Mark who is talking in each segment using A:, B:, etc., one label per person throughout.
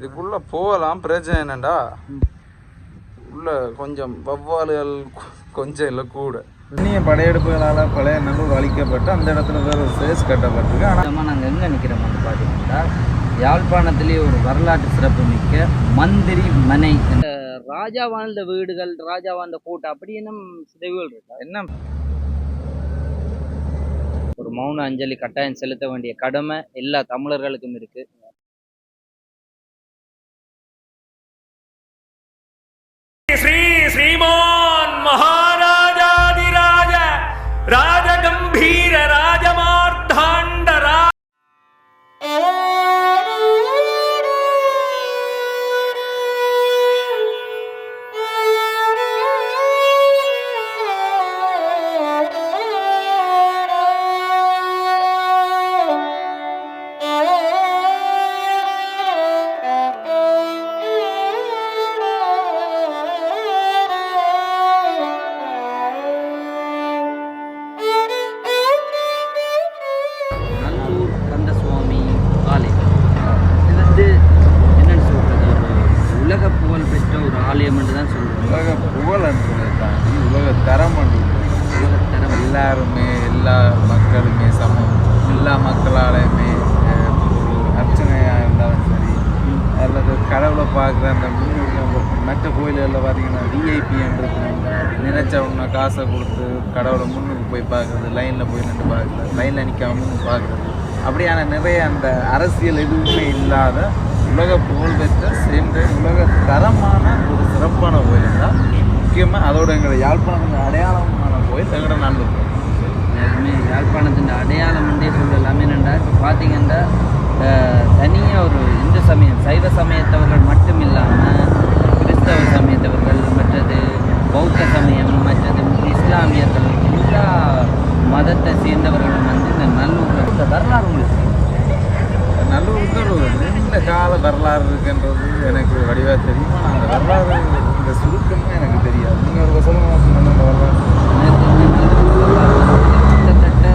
A: இதுக்குள்ள போகலாம். பிரச்சனை என்னண்டா? உள்ள கொஞ்சம் வவ்வாலுகள் கொஞ்சம் இல்லை கூட. அந்நிய படையெடுப்புகளால் பழைய நல்லூர் அழிக்கப்பட்டு அந்த இடத்துல வேற ஒரு சேஸ் கட்டப்பட்டிருக்கு. ஆனால்
B: நாங்கள் எங்கே நிற்கிறோம்னு பார்த்தீங்கன்னா யாழ்ப்பாணத்திலே ஒரு வரலாற்று சிறப்பு மிக்க மந்திரி மனை. என்ற ராஜா வாழ்ந்த வீடுகள் ராஜா வாழ்ந்த கோட்டை அப்படி என்ன சிதைவுகள் இருக்கா?
A: என்ன?
B: ஒரு மௌன அஞ்சலி கட்டாயம் செலுத்த வேண்டிய கடமை எல்லா தமிழர்களுக்கும் இருக்கு.
A: Hicimos. பார்த்தீங்கன்னா விஐபின்றது காசை கொடுத்து கடவுளை முன்னுக்கு போய் பார்க்குறது லைனில் போய் நின்று பார்க்குறது லைனில் நிற்காம பார்க்குறது. அப்படியான நிறைய அந்த அரசியல் எதுவுமே இல்லாத உலக புகழ்பெற்ற சேர்ந்த உலக தரமான ஒரு சிறப்பான கோயில் தான் முக்கியமாக அதோட எங்களை யாழ்ப்பாணத்தின் அடையாளமான கோயில் எங்களோட நல்லூர்
B: எல்லாருமே யாழ்ப்பாணத்தின் அடையாளம் என்றே சொல்லலாம் என்னென்னா இப்போ பார்த்தீங்கன்னா தனியாக ஒரு இந்து சமயம் சைவ சமயத்தவர்கள் மட்டும் இல்லாமல் கிறிஸ்தவ சமயத்தவர்கள் மற்றது பௌத்த சமயம் மற்றது இஸ்லாமியர்கள் எல்லா மதத்தை சேர்ந்தவர்களும் வந்து இந்த நல்லூரில் இந்த வரலாறு உங்களுக்கு.
A: நல்லூருக்கு ஒரு நீண்ட கால வரலாறு இருக்குன்றது எனக்கு வடிவாக தெரியும். ஆனால் அந்த வரலாறு இந்த சுருக்கமாக எனக்கு தெரியாது. நீங்கள் ஒரு அந்த வரலாறு.
B: நல்லூர் கிட்டத்தட்ட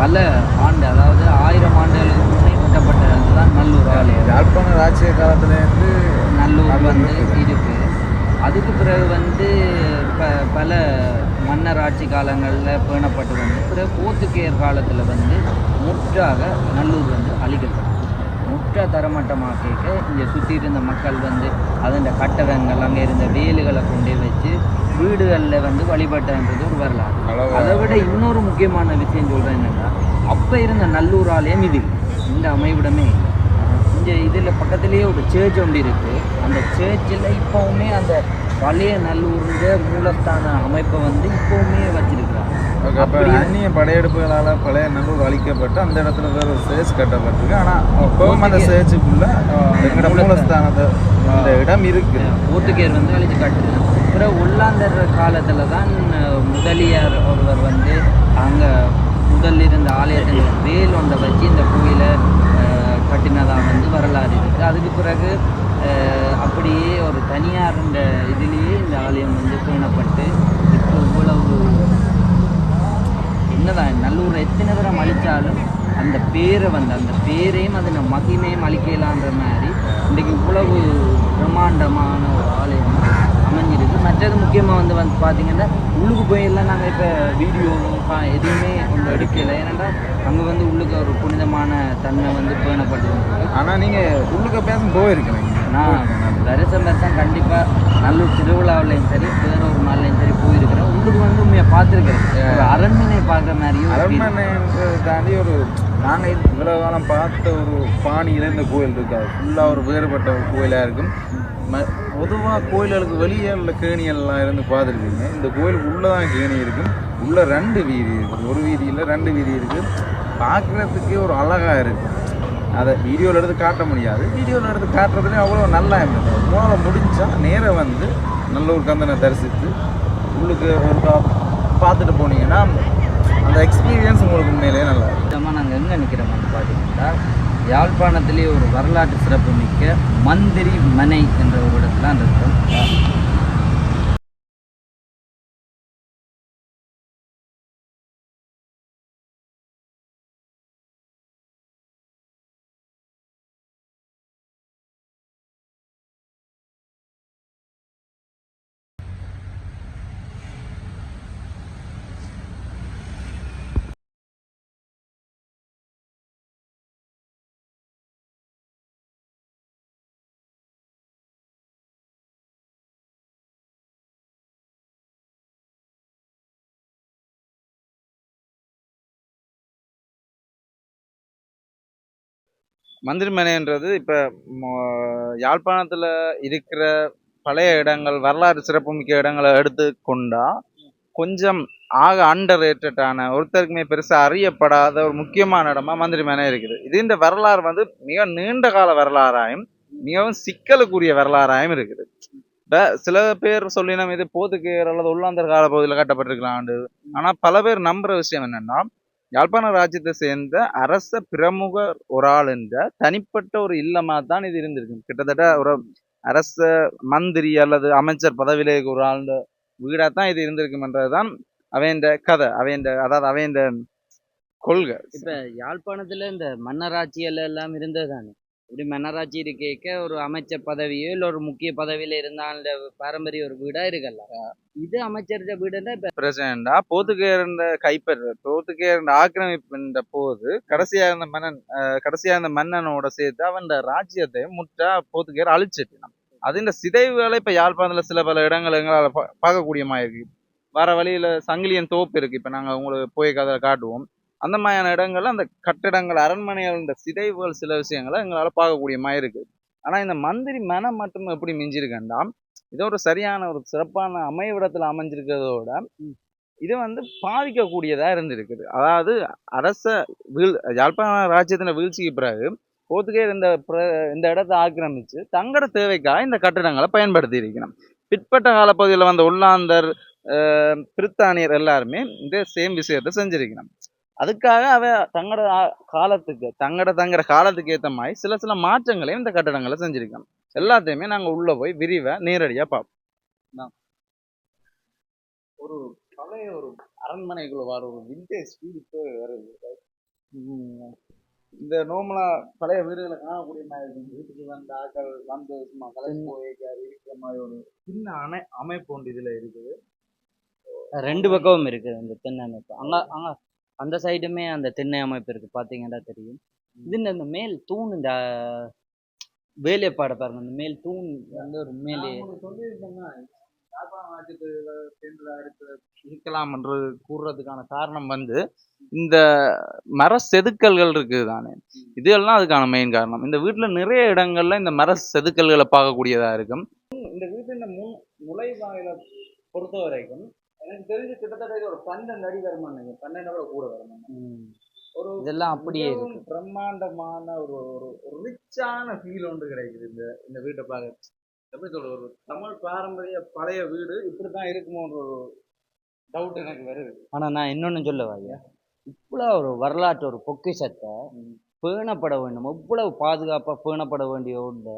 B: பல ஆண்டு அதாவது ஆயிரம் ஆண்டுகளுக்கு முன்னே கட்டப்பட்டது தான் நல்லூர் ஆலயம்.
A: யாழ்ப்பாண ராஜ்ய காலத்துலேருந்து
B: நல்லூர் வந்து இருக்கு. அதுக்கு பிறகு வந்து ப பல மன்னர் ஆட்சி காலங்களில் பேணப்பட்டு வந்து பிறகு போர்த்துகேயர் காலத்தில் வந்து முற்றாக நல்லூர் வந்து அழிக்கப்படும் முற்றா தரமட்டமாக்கிக்க இங்கே சுற்றி இருந்த மக்கள் வந்து அதன் கட்டடங்கள் அங்கே இருந்த வேலுகளை கொண்டு வச்சு வீடுகளில் வந்து வழிபட்டன்றது ஒரு வரலாறு. அதை விட இன்னொரு முக்கியமான விஷயம் சொல்கிறேன் என்னென்னா அப்போ இருந்த நல்லூர் ஆலயம் இது இந்த அமைவிடமே இங்கே இதில் பக்கத்துலேயே ஒரு சேர்ச் ஒன்று இருக்குது அந்த சேர்ச்சில் இப்போவுமே அந்த பழைய நல்லூருடைய மூலஸ்தான அமைப்பை வந்து இப்போவுமே வச்சிருக்கிறாங்க.
A: அப்போ
B: அப்படி
A: அந்நிய படையெடுப்புகளால் பழைய நல்லூர் அழிக்கப்பட்டு அந்த இடத்துல வேற ஒரு சேஸ் கட்டப்பட்டிருக்கு. ஆனால் இப்போவும் அந்த சேச்சுக்குள்ள எங்களோட மூலஸ்தானத்தை அந்த இடம் இருக்கு.
B: போர்த்துகேயர் வந்து அழிச்சு காட்டுறாங்க அப்புறம் உள்ளாந்தர் காலத்தில் தான் முதலியார் ஒருவர் வந்து அங்கே முதல்ல இருந்த ஆலயத்தில் வேல் ஒன்றை வச்சு இந்த கோயிலை அஹ், கட்டினதாக வந்து வரலாறு இருக்குது அதுக்கு பிறகு அப்படியே ஒரு தனியார் இந்த இதுலேயே இந்த ஆலயம் வந்து பேணப்பட்டு இப்போ இவ்வளவு என்னதான் நல்லூர் எத்தனை தரம் அழித்தாலும் அந்த பேரை வந்து அந்த பேரையும் அதன் மகிமையும் அழிக்கலான்ற மாதிரி இன்றைக்கு இவ்வளவு பிரம்மாண்டமான ஒரு ஆலயம் அமைஞ்சிருக்கு. மற்றது முக்கியமாக வந்து வந்து பார்த்தீங்கன்னா உள்ளுக்கு போயெல்லாம் நாங்கள் இப்போ வீடியோ எதுவுமே ஒன்று எடுக்கலை. ஏன்னா அங்கே வந்து உள்ளுக்கு ஒரு புனிதமான தன்மை வந்து பேணப்பட்டு
A: ஆனால் நீங்கள் உள்ளுக்க பேச போயிருக்கிறீங்க
B: நான் தரிசனம் தான் கண்டிப்பாக நல்லூர் திருவிழாவிலையும் சரி வேற ஒரு நாள்லையும் சரி போயிருக்கிறேன். உள்ளுக்கு வந்து உண்மையை பார்த்துருக்கிறேன். ஒரு அரண்மனை பார்க்குற மாதிரியும்.
A: அரண்மனைன்றதை தாண்டி ஒரு நாங்கள் இவ்வளோ காலம் பார்த்த ஒரு பாணியில் இந்த கோயில் இருக்காது ஃபுல்லாக ஒரு வேறுபட்ட ஒரு கோயிலாக இருக்கும். ம பொதுவாக கோயில்களுக்கு வெளியே உள்ள கேணியெல்லாம் இருந்து பார்த்துருக்கீங்க. இந்த கோயிலுக்கு உள்ளே தான் கேணி இருக்கும் உள்ளே ரெண்டு வீதி இருக்குது ஒரு வீதியில் ரெண்டு வீதி இருக்குது பார்க்குறதுக்கே ஒரு அழகாக இருக்குது அதை வீடியோவில் எடுத்து காட்ட முடியாது. வீடியோவில் எடுத்து காட்டுறதுலேயும் அவ்வளோ நல்லா இருந்தது. உங்களால் முடிஞ்சால் நேராக வந்து நல்ல ஒரு கந்தனை தரிசித்து உள்ளுக்கு ஒரு பார்த்துட்டு போனீங்கன்னா அந்த எக்ஸ்பீரியன்ஸ் உங்களுக்கு உண்மையிலேயே நல்லா இருக்கும்.
B: எங்கே நிற்கிறோம்னு பார்த்தீங்கன்னா யாழ்ப்பாணத்திலே ஒரு வரலாற்று சிறப்பு மிக்க மந்திரி மனை என்ற ஒரு இடத்துல இருக்கோம்.
A: மந்திரிமனைன்றது இப்போ யாழ்ப்பாணத்தில் இருக்கிற பழைய இடங்கள் வரலாறு சிறப்புமிக்க இடங்களை எடுத்துக்கொண்டா கொஞ்சம் ஆக அண்டர் ரேட்டடான ஒருத்தருக்குமே பெருசாக அறியப்படாத ஒரு முக்கியமான இடமா மந்திரிமனை இருக்குது. இது இந்த வரலாறு வந்து மிக நீண்ட கால வரலாறாயும் மிகவும் சிக்கலுக்குரிய வரலாறாயும் இருக்குது. இப்போ சில பேர் சொல்லினோம் இது போத்துக்கேர் அல்லது உள்ளாந்தர் கால பகுதியில் கட்டப்பட்டிருக்கலாண்டு. ஆனால் பல பேர் நம்புற விஷயம் என்னென்னா யாழ்ப்பாண ராஜ்யத்தை சேர்ந்த அரச பிரமுக ஒரு ஆள் என்ற தனிப்பட்ட ஒரு இல்லமாக தான் இது இருந்திருக்கு. கிட்டத்தட்ட ஒரு அரச மந்திரி அல்லது அமைச்சர் பதவியிலே ஒரு ஆள் வீடாக தான் இது இருந்திருக்கும்ன்றதுதான் அவையண்ட கதை அவையண்ட அதாவது அவையண்ட கொள்கை.
B: இப்ப யாழ்ப்பாணத்துல இந்த மன்னராட்சியில் எல்லாம் இருந்தது தானே இப்படி மன்னராட்சி இருக்க ஒரு அமைச்சர் பதவியோ இல்ல ஒரு முக்கிய பதவியில இருந்தால் பாரம்பரிய ஒரு வீடா இருக்கல இது அமைச்சர் வீடுன்னா
A: பிரசிடண்டா போத்துக்கே இருந்த கைப்பற்ற போத்துக்கேர்ந்த ஆக்கிரமிப்புன்ற போது கடைசியா இருந்த மன்னன் கடைசியா இருந்த மன்னனோட சேர்த்து அவன் ராஜ்யத்தை முற்றா போத்துக்கேர் அழிச்சிட்டான். இந்த சிதைவுகளை இப்ப யாழ்ப்பாணத்துல சில பல இடங்கள் எங்களால பா- பார்க்கக்கூடியமா இருக்கு வர வழியில சங்கிலியன் தோப்பு இருக்கு. இப்ப நாங்க உங்களுக்கு போய் கதை காட்டுவோம். அந்த மாதிரியான இடங்கள்ல அந்த கட்டிடங்கள் அரண்மனைகள் இந்த சிதைவுகள் சில விஷயங்களை எங்களால பார்க்கக்கூடியமா இருக்கு. ஆனா இந்த மந்திரி மனம் மட்டும் எப்படி மிஞ்சிருக்கேன்டா இது ஒரு சரியான ஒரு சிறப்பான அமைவிடத்துல அமைஞ்சிருக்கிறதோட இது வந்து பாதிக்கக்கூடியதா இருந்திருக்குது. அதாவது அரச வீழ் யாழ்ப்பாண ராஜ்யத்தின வீழ்ச்சிக்கு பிறகு போர்த்துகேயர் இந்த பிர- இந்த இடத்தை ஆக்கிரமிச்சு தங்கட தேவைக்காக இந்த கட்டிடங்களை பயன்படுத்தி இருக்கணும் பிற்பட்ட காலப்பகுதியில் வந்த உள்ளாந்தர் பிரித்தானியர் எல்லாருமே இந்த சேம் விஷயத்தை செஞ்சிருக்கணும் அதுக்காக அவ தங்கட ஆ- காலத்துக்கு தங்கட தங்கட காலத்துக்கு ஏத்த மாதிரி சில சில மாற்றங்களையும் இந்த கட்டடங்களை செஞ்சிருக்கோம் எல்லாத்தையுமே நாங்க உள்ள போய் விரிவா நேரடியா பார்ப்போம் ஒரு பழைய ஒரு அரண்மனைக்குள்ள வர ஒரு விண்டேஜ் ஃபீல் இப்போ வருது இந்த நோமலா பழைய வீடுகளை காணக்கூடிய மாதிரி வீட்டுக்கு வந்த ஆட்கள் வந்து சும்மா கலந்து போய் இருக்கிற மாதிரி ஒரு சின்ன அணை அமைப்பு ஒன்று இதுல இருக்குது.
B: ரெண்டு பக்கமும் இருக்கு அந்த தென்னை அமைப்பு. அங்க அங்க அந்த சைடுமே அந்த தென்னை அமைப்பு இருக்கு பாத்தீங்கன்னா தெரியும். இது இந்த மேல் தூண் இந்த வேலைப்பாடை பாருங்க இந்த மேல் தூண் வந்து ஒரு மேலே.
A: நான் உங்களுக்கு சொல்லியிருந்தேன்னா, யாழ்ப்பாண ராஜ்யத்துல சேர்ந்ததா இருக்கிற இருக்கலாம் என்று கூறுறதுக்கான காரணம் வந்து இந்த மர செதுக்கல்கள் இருக்குது தானே. இதெல்லாம் அதுக்கான மெயின் காரணம். இந்த வீட்டுல நிறைய இடங்கள்ல இந்த மர செதுக்கல்களை பார்க்கக்கூடியதா இருக்கும். இந்த வீட்டின் முன் நுழைவாயில பொறுத்த வரைக்கும் எனக்கு தெரிஞ்சு கிட்டத்தட்ட இது ஒரு பன்னெண்டு அடி வருமானம் பன்னெண்டு விட கூட வருமானம். ஒரு
B: இதெல்லாம் அப்படியே
A: பிரம்மாண்டமான ஒரு ஒரு ரிச்சான ஃபீல் ஒன்று கிடைக்குது இந்த இந்த வீட்டை பார்க்க எப்படி சொல்ற ஒரு தமிழ் பாரம்பரிய பழைய வீடு இப்படித்தான் இருக்குமோன்ற ஒரு டவுட் எனக்கு வருது.
B: ஆனா நான் இன்னொன்னு சொல்ல ஐயா இவ்வளவு ஒரு வரலாற்று ஒரு பொக்கிஷத்தை பேணப்பட வேண்டும். இவ்வளவு பாதுகாப்பா பேணப்பட வேண்டிய ஒன்று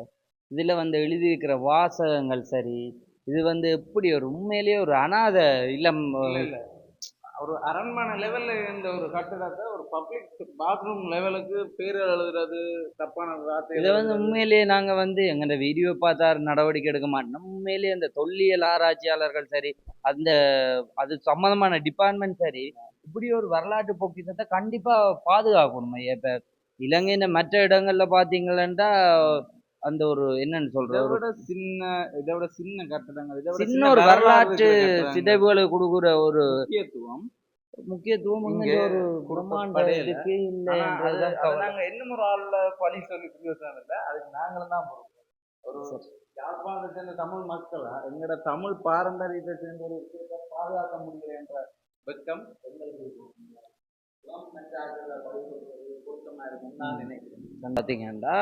B: இதுல வந்து எழுதியிருக்கிற வாசகங்கள் சரி இது வந்து எப்படி ஒரு உண்மையிலேயே ஒரு அனாத இல்லம்
A: இல்ல இல்ல. ஒரு அரண்மனை லெவல்ல இருந்த ஒரு கட்டிடத்தை ஒரு பப்ளிக் பாத்ரூம் லெவலுக்கு பேர் எழுதுறது தப்பான வார்த்தை
B: இதை வந்து உண்மையிலேயே நாங்க வந்து எங்கட வீடியோ பார்த்தா நடவடிக்கை எடுக்க மாட்டோம். உண்மையிலேயே அந்த தொல்லியல் ஆராய்ச்சியாளர்கள் சரி அந்த அது சம்பந்தமான டிபார்ட்மெண்ட் சரி இப்படி ஒரு வரலாற்று பொக்கிஷத்தை கண்டிப்பா பாதுகாக்கணும். இப்ப இலங்கையின் மற்ற இடங்கள்ல பாத்தீங்கன்னா அந்த ஒரு என்னன்னு
A: விட சின்ன இதை விட சின்ன கட்டடங்கள் இதை விட
B: சின்ன ஒரு வரலாற்று. சிதைவுகளை கொடுக்குற ஒரு
A: முக்கியத்துவம்.
B: முக்கியத்துவம் ஒரு
A: அது
B: கவலை.
A: நாங்க இன்னும் ஒரு ஆள்ல பழி சொல்லி பிரயோசனம் இல்லை. அதுக்கு நாங்களும் தான் ஒரு யாழ்ப்பாணத்தை சேர்ந்த தமிழ் மக்கள் எங்களோட தமிழ் பாரம்பரியத்தை சேர்ந்த ஒரு விஷயத்தை பாதுகாக்க முடியல என்ற வெட்கம் எங்களுக்கு பொருத்தமா இருக்கும்னு நான் நினைக்கிறேன்.
B: பார்த்தீங்கன்னா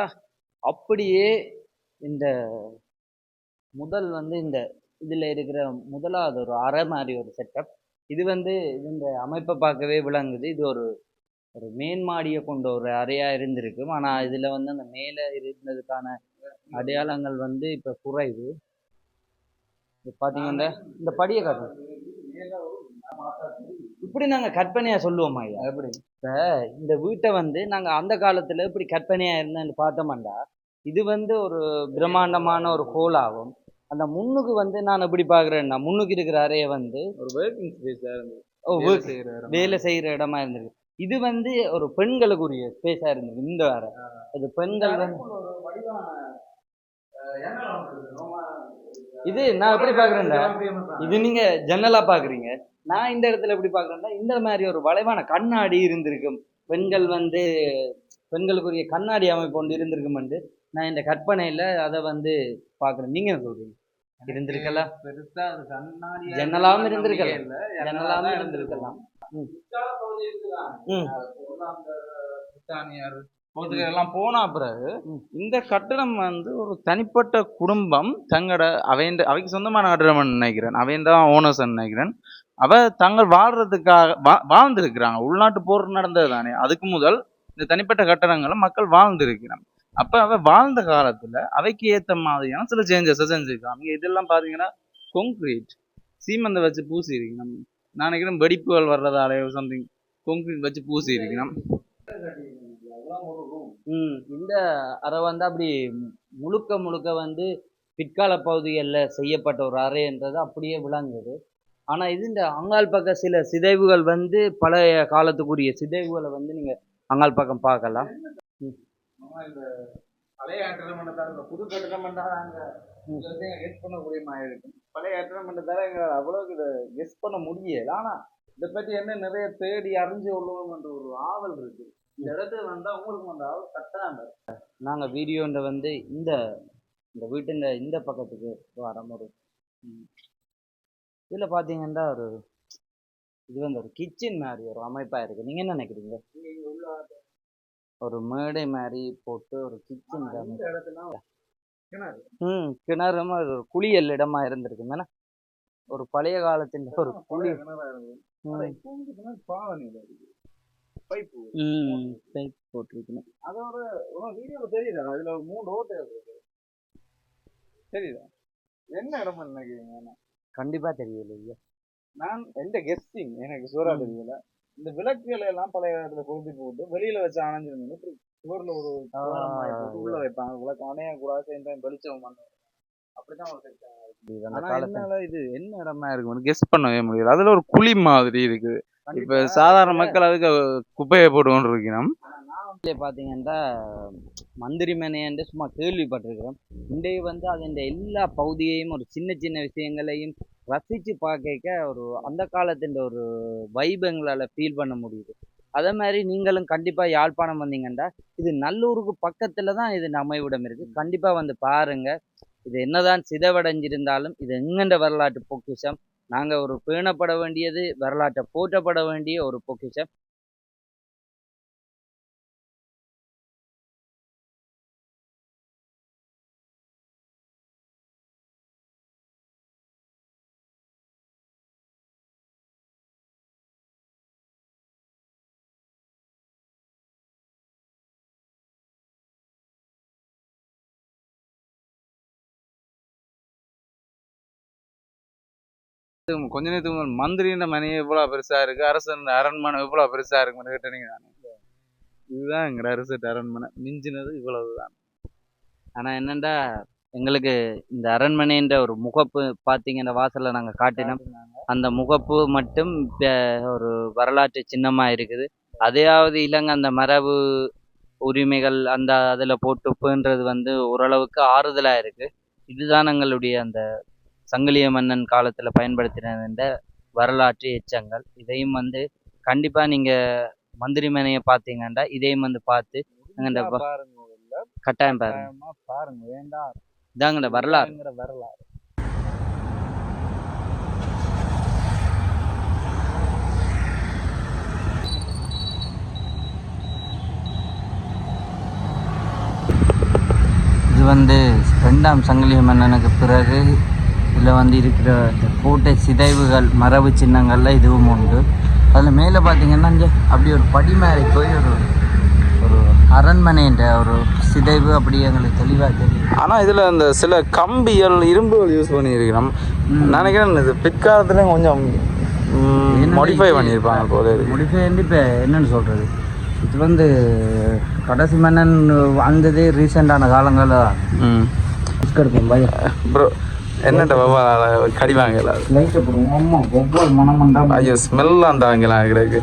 B: அப்படியே இந்த முதல் வந்து இந்த இதில் இருக்கிற முதலாவது ஒரு அறை மாதிரி ஒரு செட்டப் இது வந்து இந்த அமைப்பை பார்க்கவே விளங்குது. இது ஒரு ஒரு மேன்மாடியை கொண்ட ஒரு அறையாக இருந்திருக்கும். ஆனால் இதில் வந்து அந்த மேலே இருந்ததுக்கான அடையாளங்கள் வந்து இப்போ குறைவு. இது இந்த படியை காட்டுங்க. இப்படி நாங்க கற்பனையா சொல்லுவோமா ஐயா.
A: எப்படி?
B: இப்ப இந்த வீட்டை வந்து நாங்க அந்த காலத்துல இப்படி கற்பனையா இருந்தேன்னு பார்த்தோம்டா இது வந்து ஒரு பிரம்மாண்டமான ஒரு ஹோல் ஆகும். அந்த முன்னுக்கு வந்து நான் எப்படி பாக்குறேன்னா முன்னுக்கு இருக்கிற அறைய வந்து
A: ஒரு ஒர்க்கிங் ஸ்பேஸா இருந்து
B: ஓ,
A: வேலை செய்யற இடம்.
B: இருந்திருக்கு. இது வந்து ஒரு பெண்களுக்குரிய ஸ்பேஸா இருந்திருக்கு இந்த அறை. அது பெண்கள் வந்து இது நான் எப்படி பாக்குறேன்டா. இது நீங்க ஜன்னலா பாக்குறீங்க நான் இந்த இடத்துல எப்படி பாக்குறேன்னா இந்த மாதிரி ஒரு வளைவான கண்ணாடி இருந்திருக்கும். பெண்கள் வந்து பெண்களுக்குரிய கண்ணாடி அமைப்பு ஒன்று இருந்திருக்குமெண்டு நான் இந்த கற்பனையில் அதை வந்து பார்க்குறேன். நீங்கள் என்ன சொல்றீங்க? இருந்திருக்கலாம்
A: பெருசா அது கண்ணாடி
B: ஜன்னலாவும் இருந்திருக்கலாம். ஜன்னலாவும் இருந்திருக்கலாம். ம்.
A: எல்லாம் போன பிறகு இந்த கட்டடம் வந்து ஒரு தனிப்பட்ட குடும்பம் தங்களோட அவையின் அவைக்கு சொந்தமான கட்டடம் நினைக்கிறேன். அவையின் தான் ஓனர்ஸ் நினைக்கிறேன். அவ தங்கள் வாழ்றதுக்காக வாழ்ந்திருக்கிறாங்க. உள்நாட்டு போர் நடந்தது தானே அதுக்கு முதல் இந்த தனிப்பட்ட கட்டடங்களை மக்கள் வாழ்ந்திருக்கிறாங்க. அப்ப அவ வாழ்ந்த காலத்துல அவைக்கு ஏத்த மாதிரியான சில சேஞ்சஸ் செஞ்சிருக்காங்க. இதெல்லாம் பாத்தீங்கன்னா கொங்க்ரீட் சீமந்த வச்சு பூசி இருக்கணும் நான் நினைக்கிறேன் வெடிப்புகள் வர்றதாலே சம்திங் கொங்க்ரீட் வச்சு பூசி இருக்கணும்
B: இந்த அறை வந்து அப்படி முழுக்க முழுக்க வந்து பிற்கால பகுதிகளில் செய்யப்பட்ட ஒரு அறைன்றது அப்படியே விளங்குது. ஆனால் இது இந்த அங்காள் பக்க சில சிதைவுகள் வந்து பழைய காலத்துக்குரிய சிதைவுகளை வந்து நீங்கள் அங்காள் பக்கம் பார்க்கலாம்.
A: பழைய கட்டடம் பண்ணதால இந்த புது கட்டடம் பண்ணால் அங்கே கெஸ் பண்ணக்கூடிய மாதிரி இருக்கும் பழைய கட்டடம் பண்ணதால எங்க அவ்வளோக்கு கெஸ் பண்ண முடியல. ஆனா இதை பத்தி என்ன நிறைய தேடி அறிஞ்சு கொள்ளணும் என்ற ஒரு ஆவல் இருக்கு. இந்த இடத்துல வந்தா உங்களுக்கு அந்த ஆவல் கட்டாம
B: நாங்கள் வீடியோன்ற வந்து இந்த இந்த வீட்டின் இந்த பக்கத்துக்கு வரோம் ஒரு இதில் பார்த்தீங்கன்னா ஒரு இது வந்து ஒரு கிச்சன் மாதிரி ஒரு அமைப்பாக இருக்குது நீங்கள் என்ன நினைக்கிறீங்க? ஒரு மேடை மாதிரி போட்டு ஒரு கிச்சன் ம் கிணறு மாதிரி ஒரு குளியல் இடமா இருந்திருக்கு. ஒரு பழைய காலத்தின் ஒரு குளி. பைப் போட்டிருக்கணும்.
A: அதோட வீடியோல தெரியுதா? அதுல ஒரு மூணு ஓட்டு தெரியுதா? என்ன இடம் நினைக்கிறீங்க
B: கண்டிப்பாக தெரியலையே
A: நான் எந்த கெஸ்டிங் எனக்கு சூறா தெரியல. இந்த விளக்குகளை எல்லாம் பழைய இடத்துல கொளுத்தி போட்டு வெளியில வச்சு இப்படி சுவர்ல ஒரு உள்ள வைப்பாங்க. விளக்கு அணைய கூடாது டைம் வெளிச்சம் பண்ண அப்படிதான்
B: இது காலத்துல
A: என்ன இடமா இருக்கு கெஸ் பண்ணவே முடியல. அதுல ஒரு குழி மாதிரி இருக்கு இப்ப சாதாரண மக்கள் அதுக்கு குப்பையை போட்டு கொண்டு இருக்கணும்
B: நாட்டிலே பார்த்தீங்கன்னா மந்திரி மனையன்று சும்மா கேள்விப்பட்டிருக்கிறோம். இன்றைய வந்து அதன் எல்லா பகுதியையும் ஒரு சின்ன சின்ன விஷயங்களையும் ரசித்து பார்க்க ஒரு அந்த காலத்தின் ஒரு வைப் எங்களால் ஃபீல் பண்ண முடியுது. அதே மாதிரி நீங்களும் கண்டிப்பாக யாழ்ப்பாணம் வந்தீங்கன்னா இது நல்லூருக்கு பக்கத்தில் தான் இது அமைவிடம் இருக்குது கண்டிப்பாக வந்து பாருங்க. இது என்னதான் சிதைவடைஞ்சிருந்தாலும் இது எங்கெண்ட வரலாற்று பொக்கிஷம்? நாங்கள் ஒரு பேணப்பட வேண்டியது வரலாற்றை போற்றப்பட வேண்டிய ஒரு பொக்கிஷம்.
A: கொஞ்ச நேரத்துக்கு முன்னாடி மந்திரின்ற மனை எவ்வளவு பெருசா இருக்கு அரசன் அரண்மனை எவ்வளவு பெருசா இருக்குன்னு கேட்டீங்க இதுதான் எங்கட அரசு அரண்மனை மிஞ்சினது இவ்வளவுதான்.
B: ஆனால் என்னண்டா எங்களுக்கு இந்த அரண்மனைன்ற ஒரு முகப்பு பார்த்தீங்கன்னா வாசலில் நாங்கள் காட்டினோம். அந்த முகப்பு மட்டும் ஒரு வரலாற்று சின்னமாக இருக்குது. அதையாவது இல்லைங்க அந்த மரபு உரிமைகள் அந்த அதில் போட்டுப்புன்றது வந்து ஓரளவுக்கு ஆறுதலாக இருக்குது இதுதான் எங்களுடைய அந்த சங்கிலிய மன்னன் காலத்தில் பயன்படுத்தின வரலாற்று எச்சங்கள். இதையும் வந்து கண்டிப்பாக நீங்கள் மந்திரிமனையை பார்த்தீங்கன்னா இதையும் வந்து பார்த்து இந்த. கட்டாயம் பாருங்க.
A: பாருங்க வேண்டாம்
B: இதாங்க இந்த வரலாறு
A: வரலாறு.
B: இது வந்து ரெண்டாம் சங்கிலிய மன்னனுக்கு பிறகு இதில் வந்து இருக்கிற கோட்டை சிதைவுகள் மரபு சின்னங்கள்ல இதுவும் உண்டு. அதில் மேலே பார்த்தீங்கன்னா இங்கே அப்படி ஒரு படி மேலே போய் ஒரு ஒரு அரண்மனைன்ற ஒரு சிதைவு அப்படி எங்களுக்கு தெளிவாக தெரியும்
A: ஆனா இதுல அந்த சில கம்பிகள் இரும்புகள் யூஸ் பண்ணியிருக்கிறோம். நினைக்கிறேன் இது பிற்காலத்துல கொஞ்சம் மாடிஃபை பண்ணியிருப்பாங்க போல
B: முடிவு வந்து இப்போ என்னன்னு சொல்கிறது இது வந்து கடைசி மன்னன் வாழ்ந்ததே ரீசெண்டான காலங்களில் பயம்
A: ப்ரோ என்னட்ட பாபா கடி வாங்கல. ஐயோ ஸ்மெல் அந்த வாங்கலாம் கிடக்கு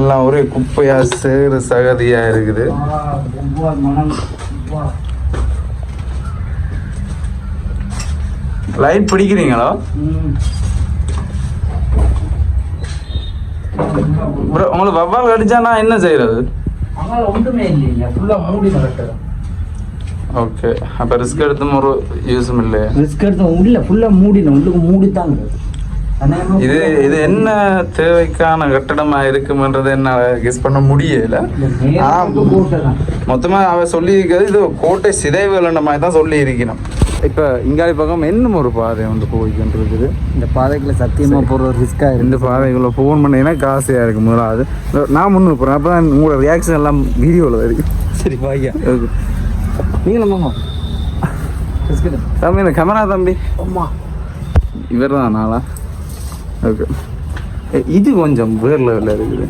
A: எல்லாம் ஒரே குப்பையா சேறு சகதியா இருக்குது. லைட் பிடிக்கிறீங்களோ? உங்களுக்கு வவ்வால் கடிச்சா நான் என்ன செய்யறது?
B: ஒன்றுமே இல்லைங்க. ஃபுல்லாக மூடி நடக்கிறது
A: ஓகே. அப்போ ரிஸ்க் எடுத்தும் ஒரு யூஸும் இல்லையா?
B: ரிஸ்க் எடுத்து உள்ள ஃபுல்லாக மூடினோம் உள்ளுக்கு மூடித்தாங்க.
A: இது இது என்ன தேவைக்கான கட்டடமா இருக்கும்ன்றது என்ன கெஸ் பண்ண முடியல. மொத்தமா அவ சொல்லி இருக்கிறது இது கோட்டை சிதைவுகள் மாதிரி தான் சொல்லி இருக்கணும் இப்ப இங்காடி பக்கம் இன்னும் ஒரு பாதை வந்து போய்கிட்டு இருக்குது
B: இந்த பாதைக்குள்ள சத்தியமா போற ஒரு ரிஸ்கா
A: இந்த பாதைக்குள்ள ஃபோன் பண்ணீங்கன்னா காசையா இருக்கு முதலாவது. நான் முன்னு போறேன். அப்பதான் உங்களோட ரியாக்ஷன் எல்லாம் வீடியோவில் வருது
B: சரி
A: Okay.
B: நீங்களும்
A: தம்பி இந்த கேமரா தம்பி.
B: அம்மா.
A: இவர் தான் நாளா ஓகே இது கொஞ்சம் வேறு லெவலில் இருக்குது.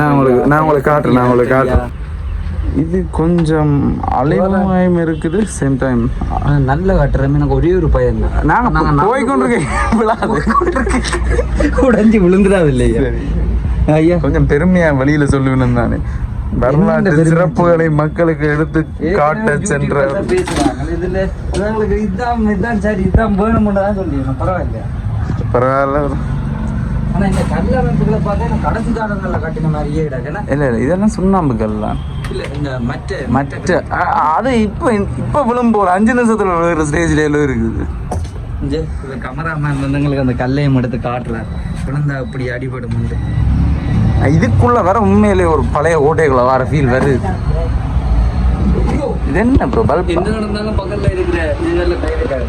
A: நான் உங்களுக்கு நான் உங்களுக்கு காட்டுறேன் நான் உங்களுக்கு காட்டுறேன். இது கொஞ்சம் அலைவாயும் இருக்குது சேம் டைம்
B: நல்ல கட்டுறமே எனக்கு ஒரே ஒரு பையன் தான்.
A: நாங்க போய்கொண்டிருக்கேன் விழாது
B: உடஞ்சி விழுந்துடாது இல்லையா. ஐயா.
A: கொஞ்சம் பெருமையா வழியில சொல்லுவேன் தானே வரலாற்று? சிறப்புகளை மக்களுக்கு எடுத்து காட்ட சென்ற
B: பரவாயில்ல. ஆனா இந்த கல் அமைப்புகளை பார்த்தா கடைசி காலங்களில் கட்டின மாதிரியே
A: இல்ல இல்ல இதெல்லாம் சுண்ணாம்புகள் தான்.
B: மற்ற
A: அது இப்போ இப்போ விழும்பு ஒரு அஞ்சு நிமிஷத்துல விழுகிற ஸ்டேஜ்ல எல்லாம் இருக்குது.
B: இந்த கமராமேன் வந்து எங்களுக்கு அந்த கல்லையும் எடுத்து காட்டுறாரு. விழுந்தா அப்படி அடிபடும் உண்டு
A: இதுக்குள்ள வர உண்மையிலே ஒரு பழைய ஓட்டைக்குள்ள வர ஃபீல் வருது. இது என்ன ப்ரோ பல்ப்
B: என்ன நடந்தாலும் பக்கத்துல இருக்கிற இதெல்லாம் கைதுக்காரு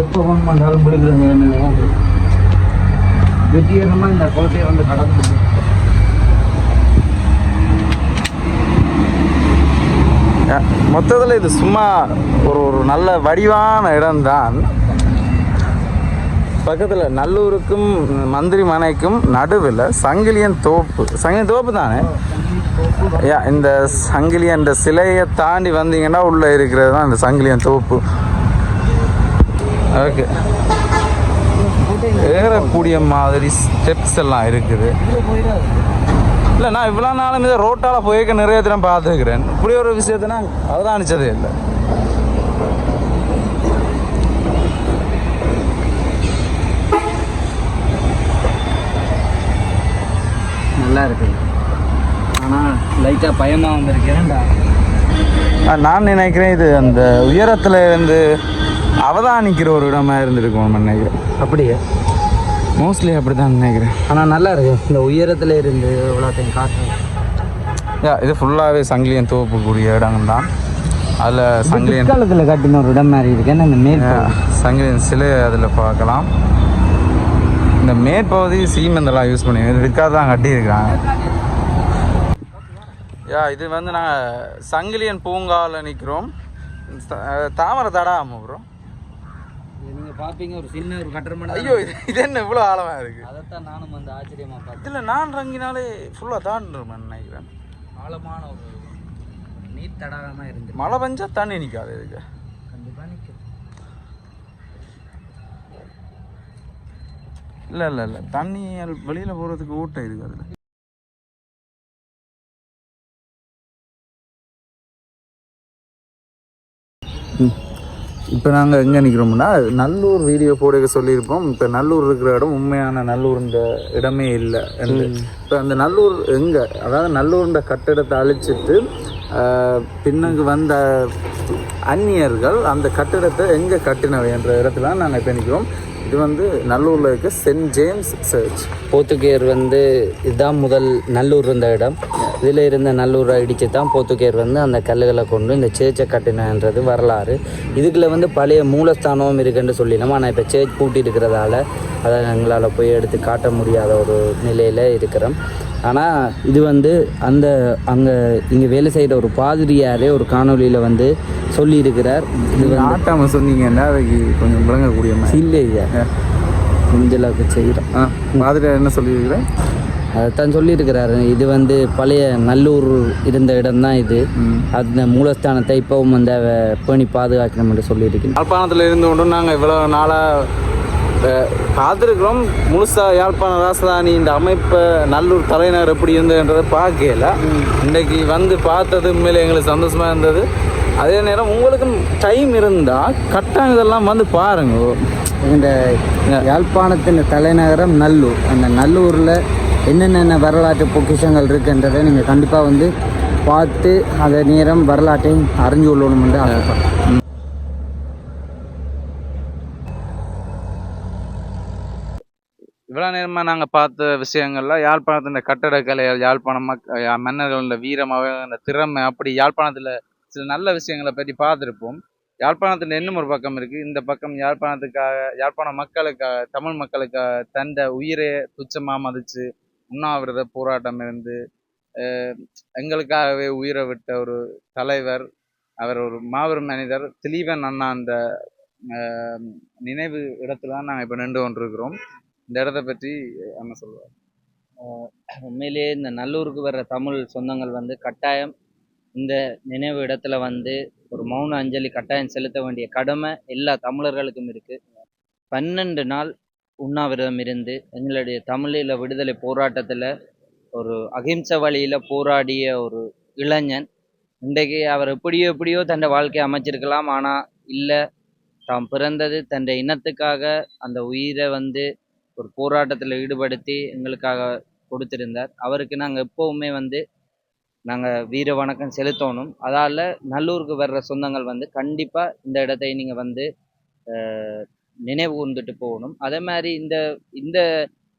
B: எப்போ ஃபோன் பண்ணாலும் பிடிக்கிறது வெற்றிகரமாக இந்த குளத்தையை வந்து கடந்து
A: மொத்தத்தில் இது சும்மா ஒரு ஒரு நல்ல வடிவான இடம்தான். பக்கத்தில் நல்லூருக்கும் மந்திரி மனைக்கும் நடுவில் சங்கிலியன் தோப்பு. சங்கிலியன் தோப்பு தானே? யா இந்த சங்கிலியன் சிலையை தாண்டி வந்தீங்கன்னா உள்ளே இருக்கிறது தான் இந்த சங்கிலியன் தோப்பு. ஓகே. ஏறக்கூடிய மாதிரி ஸ்டெப்ஸ் எல்லாம் இருக்குது. இல்லை நான் இவ்வளோ நாளும் இதை ரோட்டால் போயிருக்க நிறைய தினம் பார்த்துருக்கிறேன். இப்படி ஒரு விஷயத்தை நான் அவதானிச்சதே இல்லை.
B: நல்லா இருக்கு. ஆனால் லைட்டாக பயமாக வந்திருக்கேன்டா
A: ஆ, நான் நினைக்கிறேன் இது அந்த உயரத்தில் இருந்து அவதானிக்கிற ஒரு இடமா இருந்திருக்கும் நினைக்கிறேன்.
B: அப்படியே?
A: மோஸ்ட்லி அப்படி தான் நினைக்கிறேன்.
B: ஆனால் நல்லா இருக்கு. இந்த உயரத்தில் இருந்து இவ்வளோத்தையும்
A: யா இது ஃபுல்லாகவே சங்கிலியன் தோப்புக்கூடிய இடம் தான் அதில் சங்கிலியன்
B: காலத்தில் கட்டின ஒரு இடம் மாதிரி இருக்கு. ஏன்னா இந்த மேல்
A: சங்கிலியன் சிலை அதில் பார்க்கலாம். இந்த மேற்பகுதி சீமெந்தெல்லாம் யூஸ் பண்ணி இதுக்காக தான் கட்டியிருக்கிறாங்க. யா இது வந்து நாங்கள் சங்கிலியன் பூங்காவில் நிற்கிறோம் தாமரை ப்ரோ
B: நீங்கள் பார்ப்பீங்க ஒரு சின்ன ஒரு கட்டடம்
A: ஐயோ இது என்ன இவ்வளோ ஆழமாக இருக்குது
B: அதைத்தான் நானும் வந்து ஆச்சரியமாக பார்த்தேன்.
A: இதில் நான் ரங்கினாலே ஃபுல்லாக தாண்டுருமே நினைக்கிறேன்.
B: ஆழமான ஒரு நீர் தடாகமாக இருந்து
A: மழை பெஞ்சா தண்ணி நிற்காது இதுக்கு.
B: கண்டிப்பாக நிற்கும்
A: இல்லை இல்லை இல்லை. தண்ணி வெளியில் போகிறதுக்கு ஊட்டம் இருக்குது அதில். இப்போ நாங்கள் எங்கே நிற்கிறோம்னா நல்லூர் வீடியோ போட சொல்லியிருப்போம். இப்போ நல்லூர் இருக்கிற இடம் உண்மையான நல்லூர் இந்த இடமே இல்லை இப்போ அந்த நல்லூர் எங்கே? அதாவது நல்லூர்ன்ற கட்டிடத்தை அழிச்சிட்டு ஆஹ், பின்னுக்கு வந்த அந்நியர்கள் அந்த கட்டிடத்தை எங்கே கட்டினவை என்ற இடத்துல நாங்கள் இப்போ நிற்கிறோம். இது வந்து நல்லூரில் இருக்க சென்ட் ஜேம்ஸ் சர்ச்.
B: போத்துக்கேர் வந்து இதுதான் முதல் நல்லூர் இருந்த இடம். இதில் இருந்த நல்லூரை இடித்து தான் போத்துக்கேர் வந்து அந்த கல்லுகளை கொண்டு இந்த சேர்ச்சை கட்டினன்றது வரலாறு. இதுக்குள்ள வந்து பழைய மூலஸ்தானமும் இருக்குன்னு சொல்லிடலாம் ஆனால் இப்போ சேர்ச் பூட்டி இருக்கிறதால அதை எங்களால் போய் எடுத்து காட்ட முடியாத ஒரு நிலையில் இருக்கிறோம். ஆனால் இது வந்து அந்த அங்கே இங்கே வேலை செய்கிற ஒரு பாதிரியாரே ஒரு காணொளியில் வந்து சொல்லியிருக்கிறார். இது
A: ஆட்டாமல் சொன்னீங்கன்னா அதுக்கு கொஞ்சம் விளங்கக்கூடிய
B: இல்லை ஐயா முடிஞ்சளவுக்கு செய்கிறோம்
A: ஆ மாதிரி என்ன சொல்லியிருக்கிறேன்
B: அதைத்தான் சொல்லியிருக்கிறாரு. இது வந்து பழைய நல்லூர் இருந்த இடம்தான் இது. அந்த மூலஸ்தானத்தை இப்போவும் வந்து பேணி பாதுகாக்கணும் என்று சொல்லியிருக்கேன்
A: யாழ்ப்பாணத்தில் இருந்து கொண்டு நாங்கள் இவ்வளோ நாளாக பார்த்துருக்குறோம் முழுசாக யாழ்ப்பாண ராசதானி இந்த அமைப்பை நல்லூர் தலைநகர் எப்படி இருந்ததுன்றதை பார்க்கல இன்றைக்கி வந்து பார்த்தது உண்மையிலே எங்களுக்கு சந்தோஷமாக இருந்தது. அதே நேரம் உங்களுக்கும் டைம் இருந்தால் கட்டாயம் இதெல்லாம் வந்து பாருங்க.
C: இந்த யாழ்ப்பாணத்தின் தலைநகரம் நல்லூர். அந்த நல்லூரில் என்னென்ன வரலாற்று பொக்கிஷங்கள் இருக்குன்றதை நீங்கள் கண்டிப்பாக வந்து பார்த்து அதை நேரம் வரலாற்றையும் அறிஞ்சு கொள்ளணும்னு ஆசைப்படுறேன்
A: இவ்வளோ நேரமாக நாங்கள் பார்த்த விஷயங்கள்லாம் யாழ்ப்பாணத்தின் கட்டடக்கலைகள் யாழ்ப்பாணம் மக் யா- மன்னர்களோட வீரமாக அவங்க திறமை அப்படி யாழ்ப்பாணத்தில் சில நல்ல விஷயங்களை பற்றி பார்த்துருப்போம். யாழ்ப்பாணத்தில் இன்னும் ஒரு பக்கம் இருக்குது இந்த பக்கம் யாழ்ப்பாணத்துக்காக யாழ்ப்பாண மக்களுக்காக தமிழ் மக்களுக்காக தந்த உயிரை துச்சமாக மதித்து உண்ணாவிரத போராட்டம் இருந்து எங்களுக்காகவே உயிரை விட்ட ஒரு தலைவர் அவர் ஒரு மாபெரும் மனிதர் திலீபன் அண்ணா அந்த நினைவு இடத்துல தான் நாங்கள் இப்போ நின்று கொண்டிருக்கிறோம். இந்த இடத்த பற்றி என்ன சொல்லுவார்?
B: உண்மையிலேயே இந்த நல்லூருக்கு வர்ற தமிழ் சொந்தங்கள் வந்து கட்டாயம் இந்த நினைவு இடத்துல வந்து ஒரு மௌன அஞ்சலி கட்டாயம் செலுத்த வேண்டிய கடமை எல்லா தமிழர்களுக்கும் இருக்குது பன்னெண்டு நாள் உண்ணாவிரதம் இருந்து எங்களுடைய தமிழீழ விடுதலை போராட்டத்தில் ஒரு அகிம்சை வழியில் போராடிய ஒரு இளைஞன். இன்றைக்கு அவர் எப்படியோ எப்படியோ தன் வாழ்க்கையை அமைச்சிருக்கலாம் ஆனால் இல்லை தாம் பிறந்தது தன் இனத்துக்காக அந்த உயிரை வந்து ஒரு போராட்டத்தில் ஈடுபடுத்தி எங்களுக்காக கொடுத்திருந்தார். அவருக்கு நாங்கள் எப்போவுமே வந்து நாங்கள் வீர வணக்கம் செலுத்தணும். அதால் நல்லூருக்கு வர்ற சொந்தங்கள் வந்து கண்டிப்பாக இந்த இடத்தை நீங்கள் வந்து நினைவு கூர்ந்துட்டு போகணும். அதே மாதிரி இந்த இந்த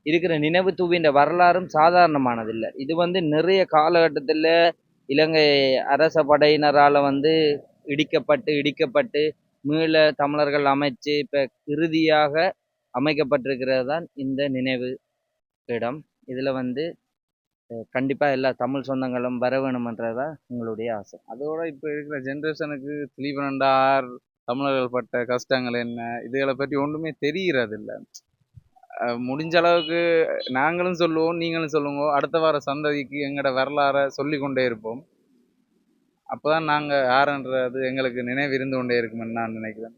B: இருக்கிற நினைவு தூவின்ற வரலாறும் சாதாரணமானதில்லை. இது வந்து நிறைய காலகட்டத்தில் இலங்கை அரச படையினரால் வந்து இடிக்கப்பட்டு இடிக்கப்பட்டு மீள தமிழர்கள் அமைச்சு இப்போ இறுதியாக அமைக்கப்பட்டிருக்கிறது தான் இந்த நினைவு இடம். இதில் வந்து கண்டிப்பாக எல்லா தமிழ் சொந்தங்களும் வர வேணுமன்றதான் எங்களுடைய ஆசை.
A: அதோட இப்போ இருக்கிற ஜென்ரேஷனுக்கு திலீபனண்டார் தமிழர்கள் பட்ட கஷ்டங்கள் என்ன இதுகளை பற்றி ஒன்றுமே தெரிகிறதில்ல. முடிஞ்ச அளவுக்கு நாங்களும் சொல்லுவோம் நீங்களும் சொல்லுங்க. அடுத்த வார சந்ததிக்கு எங்களோட வரலாறை சொல்லி கொண்டே இருப்போம். அப்போ தான் நாங்கள் யாருன்றது எங்களுக்கு நினைவு இருந்து கொண்டே இருக்குமென்னு நான் நினைக்கிறேன்.